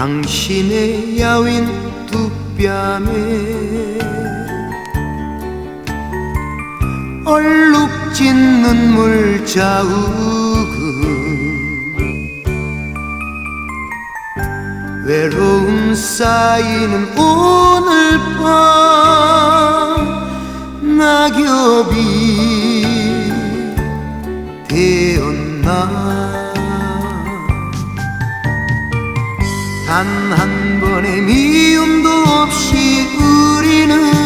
당신의 야윈 두 뺨에 얼룩진 눈물 자욱은 외로움 쌓이는 오늘 밤 낙엽이 되었나 단 한 번의 미움도 없이 우리는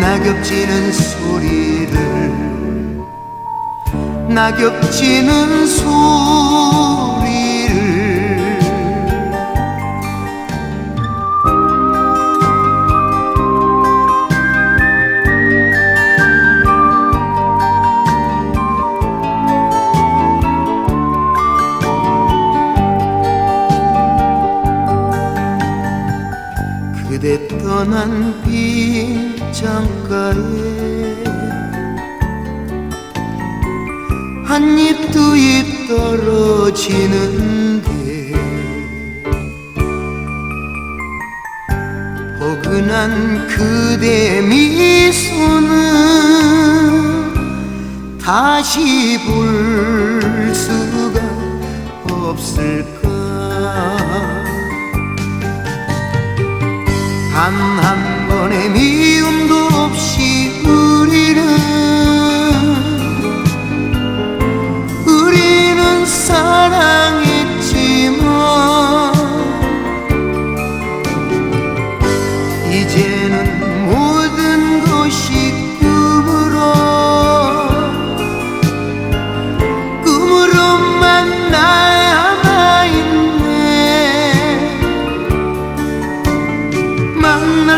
낙엽지는 소리를 낙엽지는 소리 그대 떠난 빈 창가에 한 입 두 입 떨어지는데 포근한 그대 미소는 다시 볼 수가 없을까 단 한 번의 미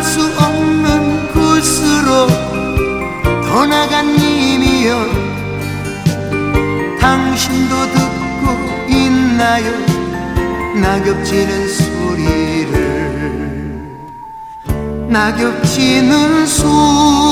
만날 수 없는 곳으로 떠나간 님이여 당신도 듣고 있나요? 낙엽지는 소리를 낙엽지는 소리